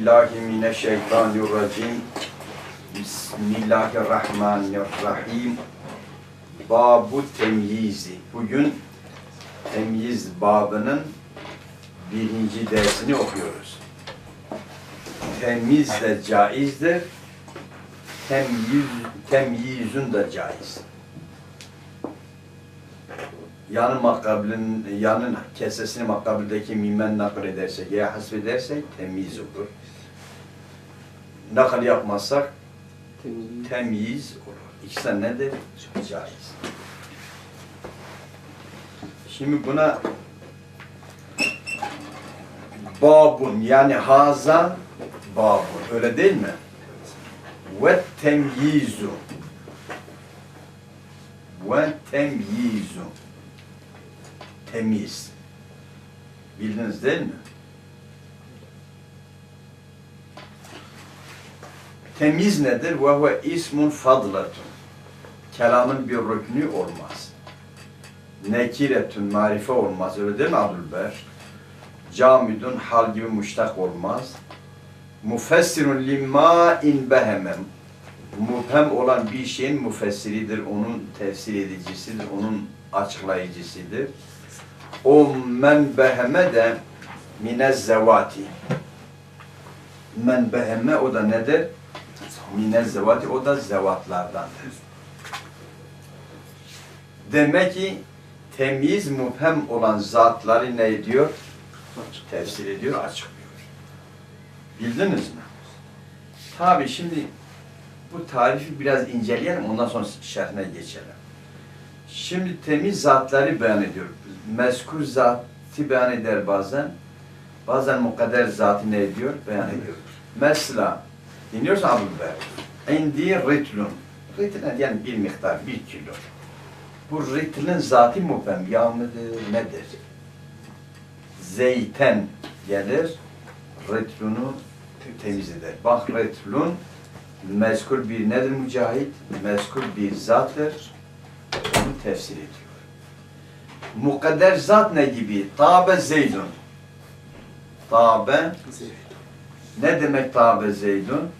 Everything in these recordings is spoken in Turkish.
Billahi mineşşeytanirracim. Bismillahirrahmanirrahim. Babu temyizi. Bugün temyiz babının birinci dersini okuyoruz. Temyiz de caizdir. Temyiz, temyizün de caiz. Yanı makabulün, yanın kesesini makabildeki mimen nakl edersek ya hasbedersek temyiz olur. Nakl yapmazsak temyiz olur. İkisi nedir? Caiz. Şimdi buna babun yani haza babun öyle değil mi? Ve temyizu ve temyizu temiz. Bildiniz değil mi? Temiz nedir? Ve huve ismun fadlatun. Kelamın bir rüknü olmaz. Nekiretün marife olmaz. Öyle değil mi Abdülber? Camidun hal gibi müştak olmaz. Mufessirun limma in behemem. Mubhem olan bir şeyin müfessiridir, onun tefsir edicisidir, onun açıklayıcısıdır. O men beheme de minez zevati. Men beheme o da nedir? Minez zevati o da zevatlardandır. Demek ki temiz mubhem olan zatları ne ediyor? Tefsir ediyor, açıklıyor. Bildiniz mi? Tabi şimdi bu tarifi biraz inceleyelim, ondan sonra şerhine geçelim. Şimdi temiz zatları beyan ediyor. Mezkur zatı beyan eder bazen. Bazen mukadder zatı ne ediyor? Beyan ediyor. Mesela, dinliyorsun Abu Bey. İndi ritlun. Ritlun yani bir miktar, bir kilo. Bu ritlin zatı mubhem, yağ mıdır, nedir? Zeyten gelir, ritlunu temiz eder. Bak ritlun, mezkur bir nedir mücahit? Mezkur bir zattır. Onu tefsir ediyor. Mukadder zat ne gibi? Tabe zeydun. Tabe ne demek tabe zeydun?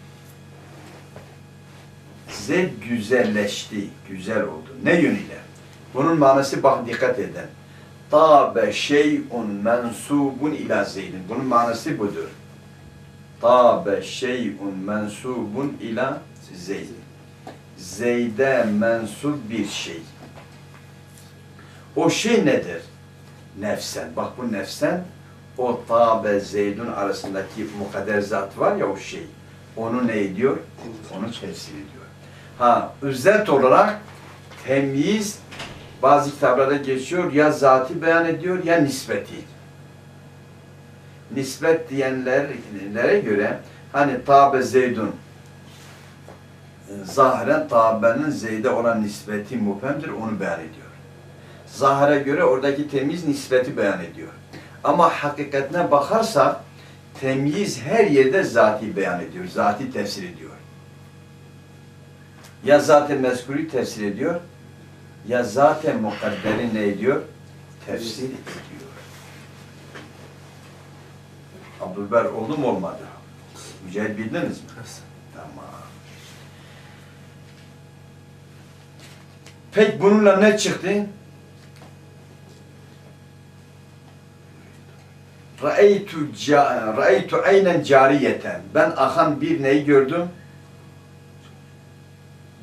Zeyd güzelleşti, güzel oldu. Ne yönüyle? Bunun manası bak dikkat edin. Tabe şey'un mensubun ila zeydin. Bunun manası budur. Tabe şey'un mensubun ila zeydin. Zeyd'e mensup bir şey. O şey nedir? Nefsen. Bak bu nefsen o tabe zeydun arasındaki mukadder zat var ya o şey. Onu ne ediyor? Onu tefsir ediyor. Ha, özet olarak temyiz bazı kitaplarda geçiyor ya zati beyan ediyor ya nispeti. Nispet diyenlere göre hani tabe zeydun zahiren tabenin zeyde olan nispeti mubhemdir onu beyan ediyor. Zahire göre oradaki temiz nispeti beyan ediyor. Ama hakikatine bakarsak temyiz her yerde zati beyan ediyor, zati tefsir ediyor. Ya zaten mezkuri tefsir ediyor, ya zaten mukadderi ne ediyor? Tefsir ediyor. Abdülber oldu mu olmadı? Mücahit bildiniz mi? Tamam. Peki bununla ne çıktı? Ra'eytu aynen cariyeten. Ben akan bir neyi gördüm?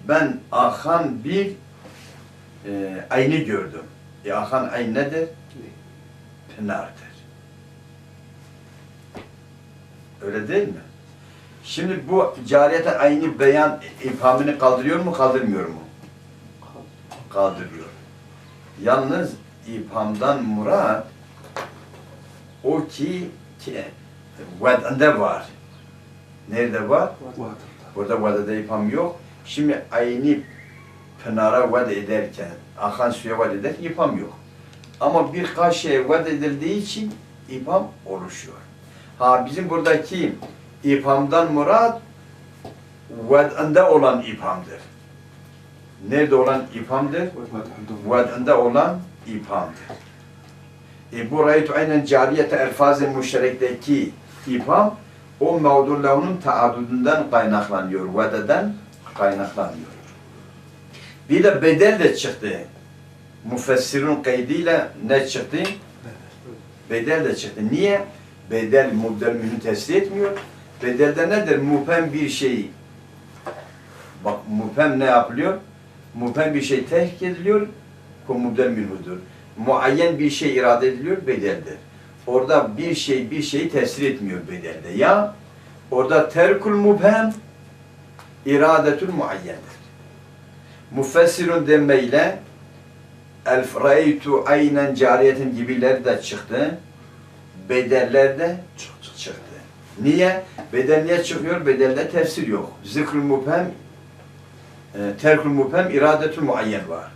Ben akan bir e, ayını gördüm. E akan ayn nedir? Pınardır. Öyle değil mi? Şimdi bu cariyeten ayını beyan ifhamını kaldırıyor mu, kaldırmıyor mu? Kaldırıyor. Yalnız ifhamdan murat o ki, ki vadında var. Nerede var? Burada vadada ifham yok. Şimdi ayni pınara vad ederken, akan suya vad ederken ifham yok. Ama birkaç şey vad edildiği için ifham oluşuyor. Ha bizim buradaki ifhamdan murat vadında olan ifhamdır. Nerede olan ifhamdır? Vadında olan ifhamdır. E bu raytu aynen cariyete elfaz-ı müşterekteki ifham o mevdun lehunun taaddudundan kaynaklanıyor. Vededen kaynaklanıyor. Bir de bedel de çıktı. Müfessirun kaydiyle ne çıktı? Bedel de çıktı. Niye? Bedel mubdel münü tesir etmiyor. Bedelde nedir? Mupem bir şey. Bak mupem ne yapılıyor? Mupem bir şey tehk ediliyor. Bu mubdel münhudur. Muayyen bir şey irade ediliyor. Bedeldir. Orada bir şey bir şeyi tesir etmiyor bedelde. Ya orada terkul mubhem iradetül muayyendir. Müfessirun demeyle el reytu aynen cariyetin gibileri de çıktı. Bedeller de çıktı. Niye? Bedel niye çıkıyor? Bedelde tefsir yok. Zikrül mubhem e, terkül mubhem iradetül muayyen var.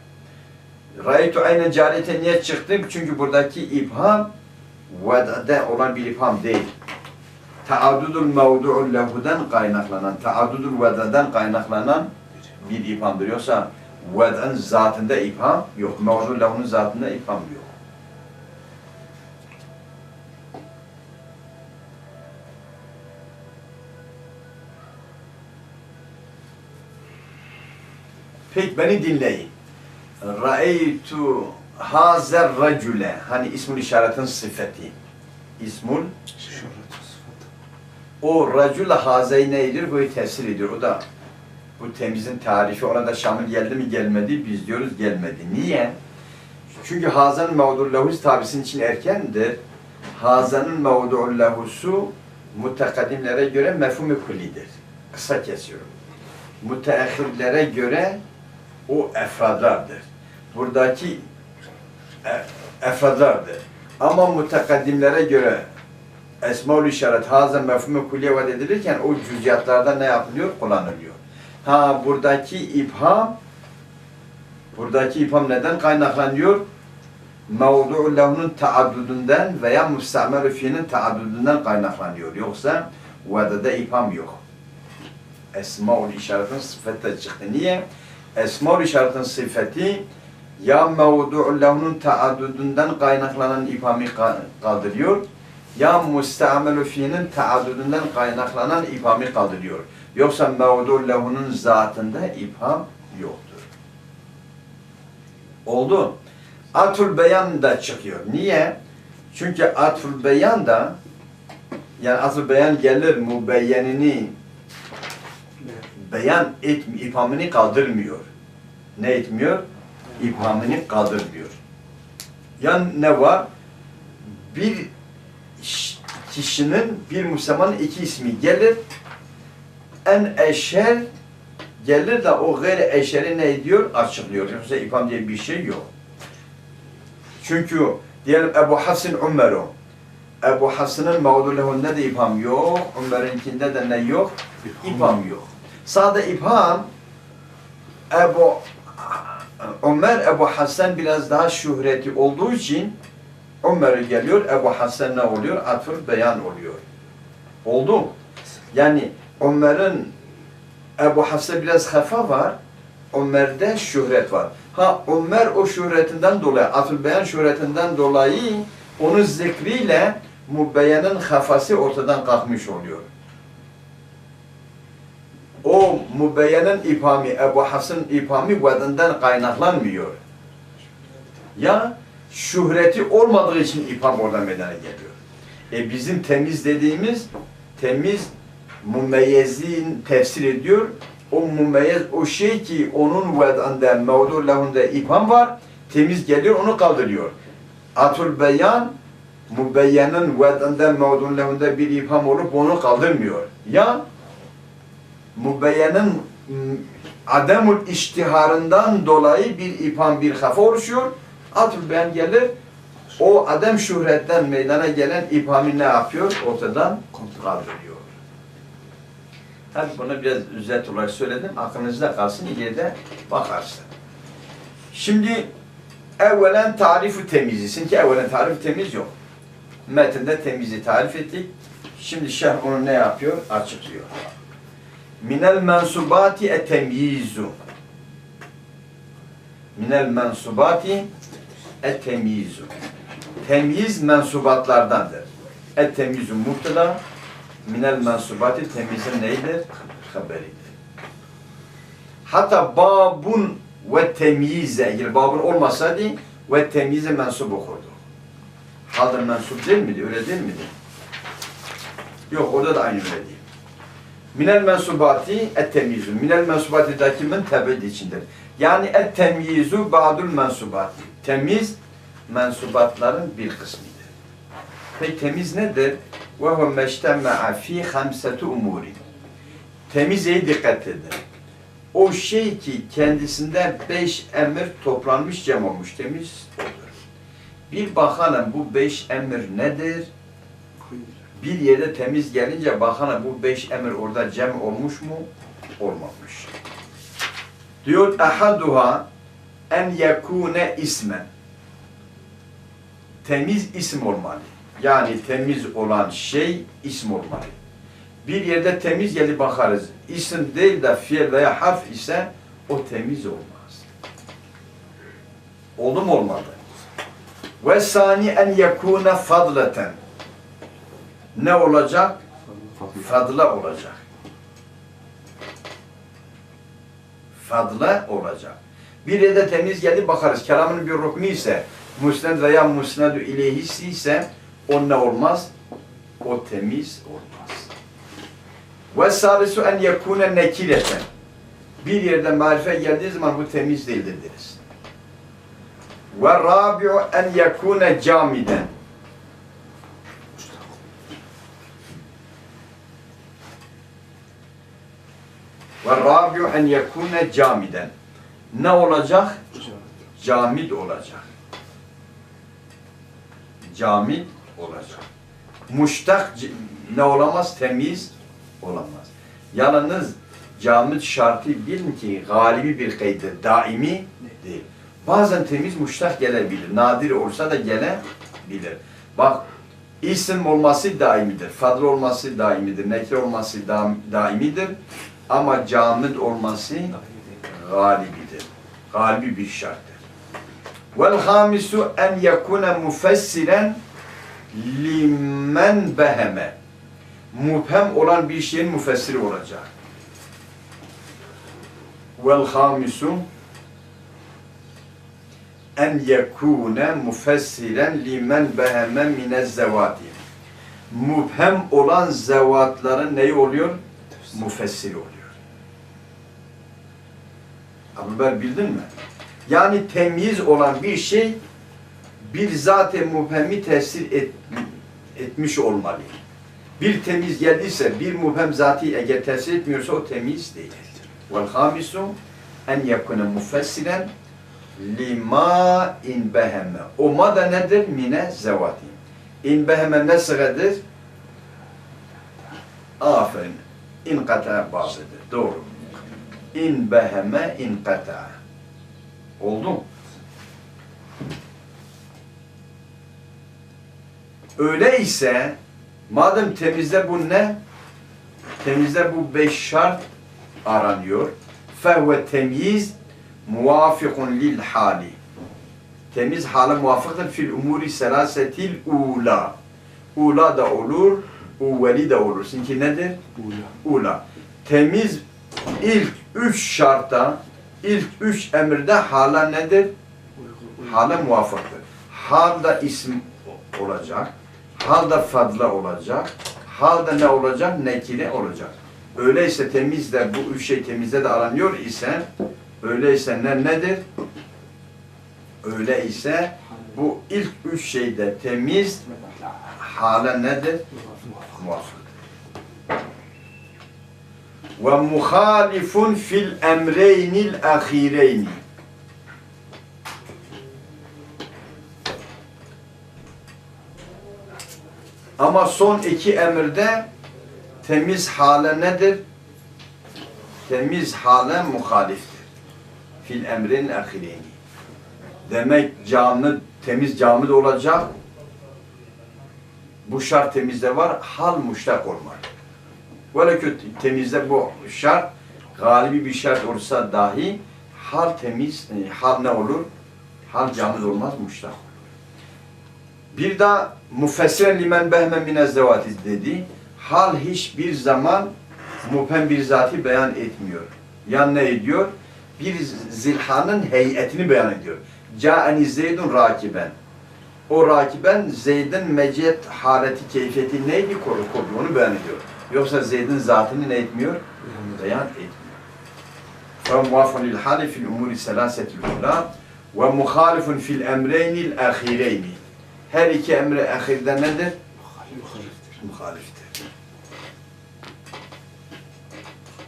Raytu aynen cariyete niye çıktı? Çünkü buradaki ibham vedade olan bir ifham değil. Taaddudul mevdu'ul lehu'dan kaynaklanan, taaddudul vedadan kaynaklanan bir ifhamdır. Yoksa ved'in zatında ifham yok. Mevdu'ul lehunun zatında ifham yok. Peki beni dinleyin. Ra'eytu hazer racule. Hani ismul işaretin sıfeti. İsmul o racule hazey neydir? Bu tesir ediyor. O da bu temizin tarifi ona da şamil geldi mi gelmedi biz diyoruz gelmedi. Niye? Çünkü hazanın mevdu'l lehus tabisinin için erkendir. Hazanın mevdu'l lehusu mutakadimlere göre mefhum-i kullidir. Kısa kesiyorum. Müteahhirlere göre o efradlardır. Buradaki e- efradlardır. Ama mutakaddimlere göre esmaül işaret hazen mefhumu kulliye vaat edilirken o cüziyatlarda ne yapılıyor? Kullanılıyor. Ha buradaki ibham buradaki ibham neden kaynaklanıyor? Mevdu'u lehunun taaddudundan veya müstamel fiilin taaddudundan kaynaklanıyor. Yoksa vadede ibham yok. Esmaül işaretin sıfatı çıktı. Niye? Esmaül işaretin sıfatı ya mevdu'u lehunun taaddudundan kaynaklanan ibhamı ka- kaldırıyor ya müsteamelü fiilin taaddudundan kaynaklanan ibhamı kaldırıyor. Yoksa mevdu lehunun zatında ibham yoktur. Oldu. Atul beyan da çıkıyor. Niye? Çünkü atul beyan da yani atul beyan gelir mübeyyenini beyan et, ibhamını kaldırmıyor. Ne etmiyor? İbhamını kaldırmıyor. Yani ne var? Bir kişinin, bir Müslümanın iki ismi gelir. En eşer gelir de o gayri eşeri ne diyor? Açıklıyor. Yoksa ibham diye bir şey yok. Çünkü diyelim Ebu Hafs'ın Ömer'o. Ebu Hafs'ın mağdurluğunda da ibham yok. Ömer'inkinde de ne yok? İbham yok. Sade ibham Ebu Ömer Ebu Hasan biraz daha şöhreti olduğu için Ömer'e geliyor, Ebu Hasan ne oluyor? Atfır beyan oluyor. Oldu. Yani Ömer'in Ebu Hafs'a biraz hafa var. Ömer'de şöhret var. Ha Ömer o şöhretinden dolayı, atfır beyan şöhretinden dolayı onun zikriyle mübeyyenin hafası ortadan kalkmış oluyor. O mübeyyenin ipami, Ebu Hafs'ın ipami vadından kaynaklanmıyor. Ya şöhreti olmadığı için ipam oradan meydana geliyor. E bizim temiz dediğimiz temiz mumeyyezin tefsir ediyor. O mumeyyez o şey ki onun vedanda mevdu lehunda ipam var. Temiz geliyor onu kaldırıyor. Atul beyan mübeyyenin vedanda mevdu lehunda bir ipam olup onu kaldırmıyor. Ya mübeyyenin ademul iştiharından dolayı bir ipam bir hafa oluşuyor. Atul beyan gelir. O adem şöhretten meydana gelen iphamı ne yapıyor? Ortadan kaldırıyor. Hadi bunu biraz özet olarak söyledim. Aklınızda kalsın. ileride bakarsın. Şimdi evvelen tarifi temizisin ki evvelen tarifi temiz yok. Metinde temizi tarif ettik. Şimdi şerh onu ne yapıyor? Açıklıyor. Minel mensubati etemyizu. Minel mensubati etemyizu. Temyiz mensubatlardandır. Et-temyizu muhtela, minel mensubati temizin neydir? Haberidir. Hatta babun ve temyize eğer babun olmasaydı ve temyize mensup okurdu. Halde mensup değil miydi? Öyle değil miydi? Yok orada da aynı öyle değil. Minel mensubati et temyizu. Minel mensubati da kimin tebid içindir. Yani et temyizu ba'dul mensubati. Temiz mensubatların bir kısmıdır. Peki temiz nedir? Ve huve meştemme'a fi hamseti umuri. Temize dikkat edin. O şey ki kendisinde beş emir toplanmış cem olmuş temiz olur. Bir bakalım bu beş emir nedir? Bir yerde temiz gelince bakalım bu beş emir orada cem olmuş mu? Olmamış. Diyor ahaduha en yekune ismen. Temiz isim olmalı. Yani temiz olan şey isim olmalı. Bir yerde temiz gelip bakarız. İsim değil de fiil veya harf ise o temiz olmaz. Oldu mu olmadı? Ve sani en yekune fadleten. Ne olacak? Fadla olacak. Fadla olacak. Bir yerde temiz gelip bakarız. Kelamın bir ruknu ise, musned veya musnedü ileyhisi ise o ne olmaz? O temiz olmaz. Ve salisu en yekune nekileten. Bir yerde marife geldiği zaman bu temiz değildir deriz. Ve rabi'u en yekune camiden. Ve rabi'u en yekune camiden. Ne olacak? Camid olacak. Camid olacak. Muştak ne olamaz? Temiz olamaz. Yalnız camid şartı bilin ki galibi bir kaydır, daimi değil. Bazen temiz muştak gelebilir. Nadir olsa da gelebilir. Bak isim olması daimidir. Fadl olması daimidir. Nekre olması da, daimidir. Ama camid olması galibidir. Galibi bir şarttır. Vel hamisu en yekune mufessiren limen beheme. Mubhem olan bir şeyin müfessiri olacak. Vel hamisu en yekune mufessiren limen beheme mine zevati. Mubhem olan zevatların neyi oluyor? Müfessiri oluyor. Ber bildin mi? Yani temyiz olan bir şey bir zat-ı tesir et, etmiş olmalı. Bir temiz geldiyse bir mubhem zatı eğer tesir etmiyorsa o temiz değildir. Vel hamisu en yekune mufessilen lima in beheme. O ma da nedir? Mine zevati. İn beheme ne sıradır? Aferin. İn kata bağlıdır. Doğru. İn beheme in kata. Oldu mu? Öyleyse madem temizde bu ne? Temizde bu beş şart aranıyor. Fehve temyiz muvafikun lil hali. Temiz hale muvafıktır fil umuri selasetil ula. Ula da olur, uvveli de olur. Çünkü nedir? Ula. Temiz ilk üç şartta, ilk üç emirde hala nedir? Hala muvafıktır. Hal da isim olacak. Hal da fadla olacak. Hal da ne olacak? Nekile olacak. Öyleyse temizde bu üç şey temizde de aranıyor ise öyleyse ne nedir? Öyleyse bu ilk üç şeyde temiz hala nedir? Muvafık. Ve muhalifun fil emreynil ahireyni. Ama son iki emirde temiz hale nedir? Temiz hale muhaliftir. Fil emrin ahireyni. Demek camı, temiz cami de olacak. Bu şart temizde var, hal muştak olmalı. Böyle kötü temizde bu şart, galibi bir şart olsa dahi hal temiz, e, hal ne olur? Hal cami olmaz, muştak. Bir daha mufessiren limen behmen mine zevati dedi. Hal hiçbir zaman mubhem bir zatı beyan etmiyor. Yani ne ediyor? Bir zilhanın heyetini beyan ediyor. Ca'ani Zeydun rakiben. O rakiben Zeyd'in meciyet haleti, keyfiyeti neydi? Koru koru onu beyan ediyor. Yoksa Zeyd'in zatını ne etmiyor? Beyan etmiyor. فموافق للحال في الأمور الثلاثة الأولى ومخالف في الأمرين الأخيرين her iki emre ahirde nedir? Muhaliftir.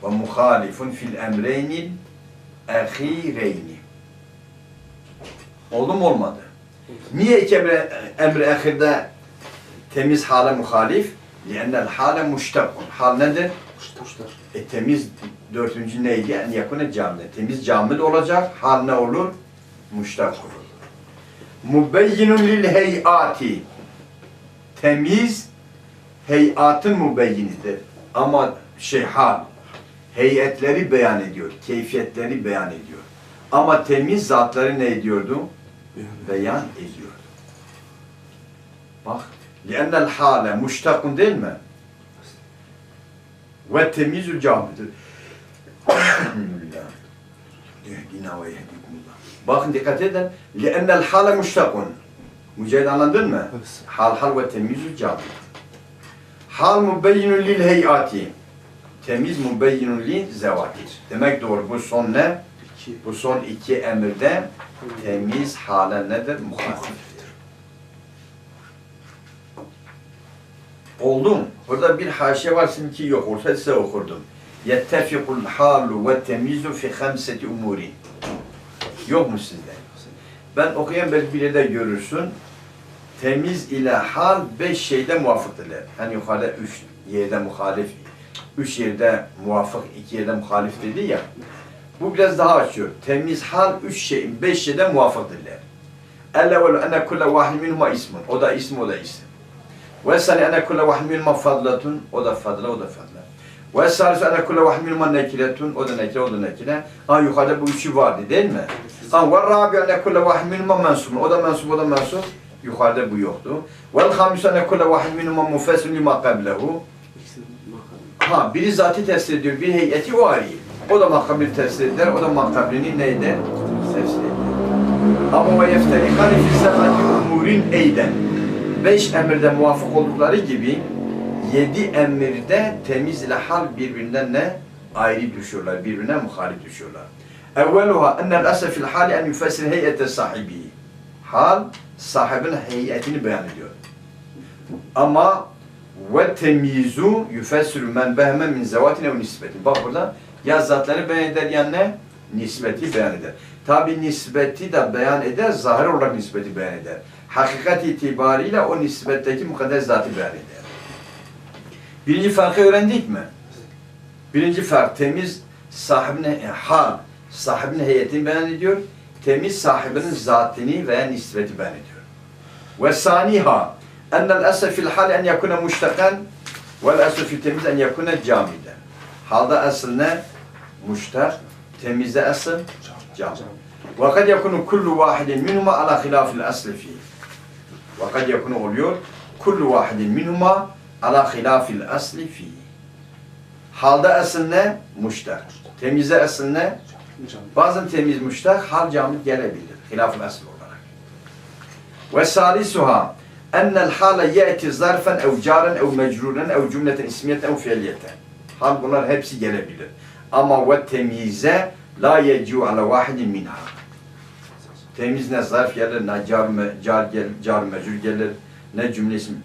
Ve muhalifun fil emreynil ahireyni. Oldu mu olmadı? Niye iki emre, emre ahirde temiz hale muhalif? Liennel hale muştakun. Hal nedir? Muştak. E temiz dördüncü neydi? En yakını camil. Temiz camil olacak. Hal ne olur? Muştak olur. Mubeyyinun lil heyati. Temiz heyatın mubeyyinidir. Ama şey hal. Heyetleri beyan ediyor. Keyfiyetleri beyan ediyor. Ama temiz zatları ne ediyordu? Beyan, beyan ediyordu. Bak Liennel hale muştakun değil mi? Ve temizül camidir. Bakın dikkat edin. Liennel hale muştakun. Mücahit anladın mı? Hal hal ve temizül cami. Hal mübeyyinun lil heyati. Temiz mübeyyinun lil zevatir. Demek doğru. Bu son ne? Bu son iki emirde temiz hale nedir? Muhalif. Oldu mu? Burada bir haşiye var ki yok. Orta size okurdum. Yettefikul halu ve temizu fi hamseti umuri. Yok mu sizde? Ben okuyan belki bir yerde görürsün. Temiz ile hal beş şeyde muvafıktırlar. Hani yukarıda üç yerde muhalif, üç yerde muvafık, iki yerde muhalif dedi ya. Bu biraz daha açıyor. Temiz hal üç şey, beş şeyde muvafıktırlar. Ellevelu enne kulle vahid minhuma ismun. O da ism, o da isim. Ve sani ene kulle vahid minhuma fadlatun. O da fadla, o da fadla. Ve salisu ene kulle minhuma nekiletun. O da nekile, o da nekile. Ha yukarıda bu üçü vardı değil mi? Ha ve rabi ene kulle vahid minhuma mensubun. O da mensup, o da mensup. Yukarıda bu yoktu. Vel hamisu ene kulle vahid minhuma mufesun lima. Ha biri zatı tefsir ediyor, bir heyeti o arayı. O da makabili tefsir eder, o da makabilini neydi? Tefsir eder. Ama ve yefterikani fi sebati umurin eyden. Beş emirde muvafık oldukları gibi yedi emirde temiz ile hal birbirinden ne? Ayrı düşüyorlar, birbirine muhalif düşüyorlar. Evveluha ennel asel fil hali en yufessir heyete sahibi. Hal sahibin heyetini beyan ediyor. Ama ve temizu yufessiru men behme min zevatin ev nisbeti. Bak burada ya beyan eder ya ne? Nisbeti beyan eder. Tabi nisbeti de beyan eder, zahir olarak nisbeti beyan eder. Hakikat itibariyle o nisbetteki mukaddes zatı beyan eder. Birinci farkı öğrendik mi? Birinci fark temiz sahibine e, hal, sahibinin heyetini beyan ediyor. Temiz sahibinin zatini veya nisbeti beyan ediyor. Ve saniha ennel asel fil hal en yakune muştakan vel asel fil temiz en yakune camiden. Halda asıl ne? Muştak. Temizde asıl cam. Ve kad yakunu kullu vahidin minhuma ala hilafil asli fi. Ve kad yakunu oluyor kullu vahidin minhuma ala hilafil asli fi. Halda asıl ne? Muştak. Temizde asıl ne? Bazen temiz muştak, hal camit gelebilir. Hilaf-ı asıl olarak. Ve salisuha ennel hale ye'ti zarfen ev caren ev mecruren ev cümleten ismiyeten ev fiiliyeten. Hal bunlar hepsi gelebilir. Ama ve temize la yeciu ala vahidin minha. Temiz ne zarf gelir, ne car, me, car, gel, car mecrur gelir, ne cümle ismi.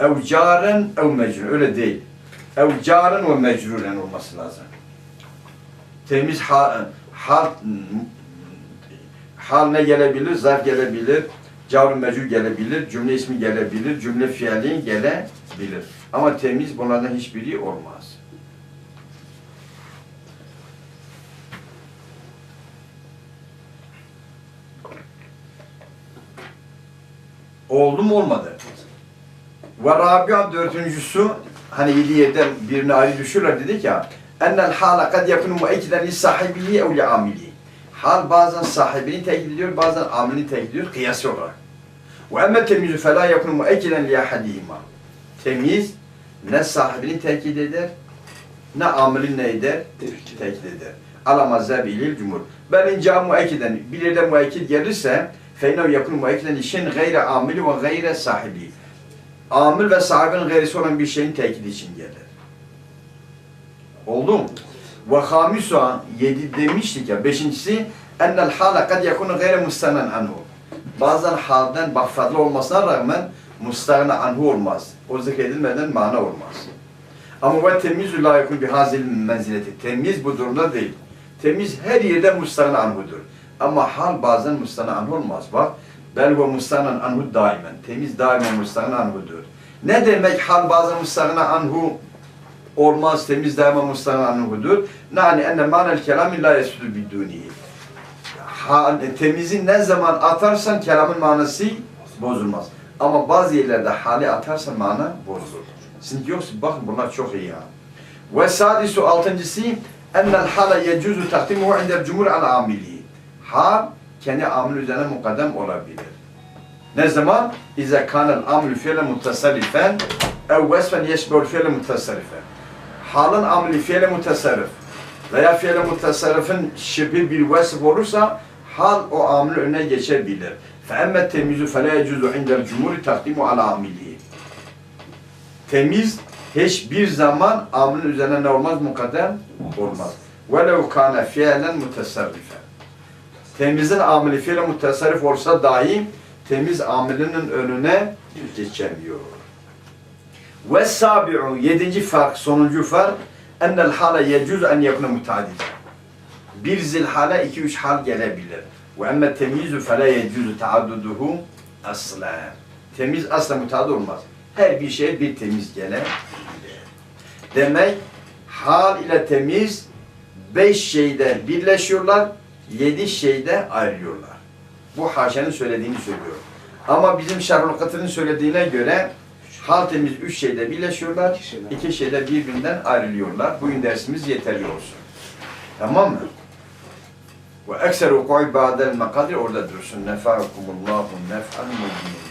Ev caren ev mecrur, öyle değil. Ev caren ve mecruren olması lazım. Temiz hal, hal, hal ne gelebilir? Zarf gelebilir, car mecrur gelebilir, cümle ismi gelebilir, cümle fiili gelebilir. Ama temiz bunlardan hiçbiri olmaz. Oldu mu olmadı? Ve Rabia dördüncüsü hani yedi yerden birini ayrı düşürler dedik ya ennel hala kad yakunu muekkiden li sahibihi ev li amili. Hal bazen sahibini tekit ediyor, bazen amilini tekit ediyor kıyası olarak. Ve emme temizu fe la yakunu muekkiden li ahadihima. Temiz ne sahibini tekit eder, ne amilin ne eder? Tekit eder. Ala mazhabilil cumhur. Ben inca muakkiden, bir yerde muakkid gelirse, feynev yakun muakkiden işin gayre amili ve gayre sahibi. Amil ve sahibinin gayrisi olan bir şeyin tekidi için gelir. Oldu mu? Ve hamisuha yedi demiştik ya. Beşincisi ennel hala kad yakunu gayre mustanan anhu. Bazen halden bak fazla olmasına rağmen mustagna anhu olmaz. O zikredilmeden mana olmaz. Ama ve temizü la yakun bihazil menzileti. Temiz bu durumda değil. Temiz her yerde mustagna anhudur. Ama hal bazen mustagna anhu olmaz. Bak bel ve mustagna anhu daimen. Temiz daima mustagna anhudur. Ne demek hal bazen mustagna anhu olmaz, temiz daima mustagna anhudur? Yani enne manel kelami la yesudu bidunihi. Hal, temizi ne zaman atarsan kelamın manası bozulmaz. Ama bazı yerlerde hali atarsan mana bozulur. Şimdi yoksa bakın bunlar çok iyi ya. Ve sadisu altıncısı ennel hala yecuzu takdimuhu indel cumhur ala amili Hal kendi amil üzerine mukaddem olabilir. Ne zaman? İza kanel amil fiile mutasarrifen ev vesfen yeşbul fiile mutasarrifen. Halın amili fiile mutasarrif veya fiile mutasarrifin şibir bir vesf olursa hal o amilin önüne geçebilir. فَاَمَّا التَّمِيزُ فَلَا يَجُزُ عِنْدَ الْجُمُورِ تَقْدِمُ عَلَى عَمِلِهِ Temiz hiçbir zaman amilin üzerine ne olmaz? Mukaddem olmaz. وَلَوْ كَانَ فِيَلًا مُتَسَرِّفًا Temizin amili fiile mutasarrif olsa dahi temiz amilinin önüne geçemiyor. Ve sabi'u yedinci fark, sonuncu fark ennel hale yecuz en yakuna mutadid. Bir zilhale iki üç hal gelebilir. Ve emme temyizu fe la yecuzu taadduduhu asla. Temiz asla mutadid olmaz. Her bir şeye bir temiz gelebilir. Demek hal ile temiz beş şeyde birleşiyorlar, yedi şeyde ayrılıyorlar. Bu haşanın söylediğini söylüyorum. Ama bizim Şerhul söylediğine göre hal temiz üç şeyde birleşiyorlar, İki şeyden. iki şeyde birbirinden ayrılıyorlar. Bugün dersimiz yeterli olsun. Tamam mı? Ve ekser vuku'i ba'del mekadir orada dursun. Nefa'akumullahu nef'an mubinin.